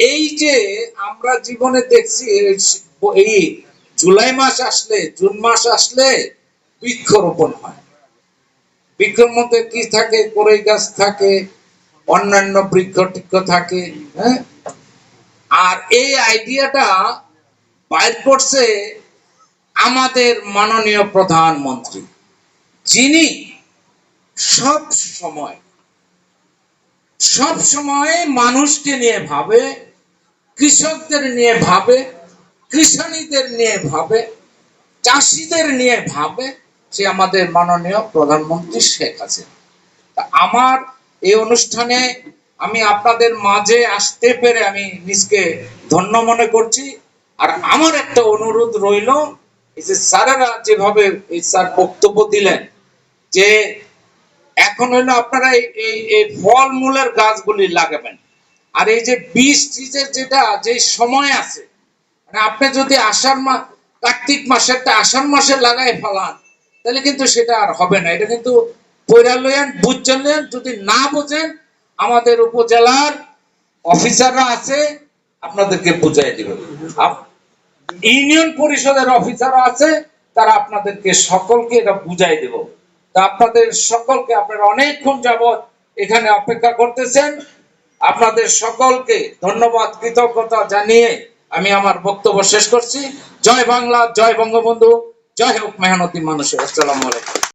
এই যে আমরা জীবনে দেখছি, এই জুলাই মাস আসলে, জুন মাস আসলে বৃক্ষরোপণ হয়। বৃক্ষের মধ্যে কি থাকে? কড়ই গাছ থাকে, অন্যান্য বৃক্ষ টিক্ষ থাকে হ্যাঁ? আর এই আইডিয়াটা বাইর করছে আমাদের মাননীয় প্রধানমন্ত্রী। যিনি সব সময় সব সময় মানুষকে নিয়ে ভাবে, কৃষকদের নিয়ে ভাবে, কৃষানীদের নিয়ে ভাবে, চাষিদের নিয়ে ভাবে, সে আমাদের মাননীয় প্রধানমন্ত্রী শেখ তা আমার এই অনুষ্ঠানে আমি আপনাদের মাঝে আসতে পেরে আমি নিজকে ধন্য মনে করছি। আর আমার একটা অনুরোধ রইল, এই যে স্যারেরা যেভাবে এই স্যার বক্তব্য দিলেন, যে এখন হইল আপনারা এই- ফল মূলের গাছগুলি লাগাবেন। আর এই যে বীজ টিজের যেটা, যে সময় আছে মানে আপনি যদি আষাঢ় মাস কার্তিক মাসেরটা আষাঢ় মাসে লাগাই ফেলান, তাহলে কিন্তু সেটা আর হবে না। এটা কিন্তু পয়রা লইয়ান বুঝছেন যদি না বোঝেন, আমাদের উপজেলার অফিসাররা আছে, আপনাদেরকে বুঝাই দিবে। ইউনিয়ন পরিষদের অফিসাররা আছে, তারা আপনাদেরকে সকলকে এটা বুঝাই দেব। তা আপনাদের সকলকে আপনারা অনেকক্ষণ যাবৎ এখানে অপেক্ষা করতেছেন। আপনাদের সকলকে ধন্যবাদ, কৃতজ্ঞতা জানিয়ে আমি আমার বক্তব্য শেষ করছি। জয় বাংলা, জয় বঙ্গবন্ধু, জয় হোক মেহনতি মানুষের। আসসালামু আলাইকুম।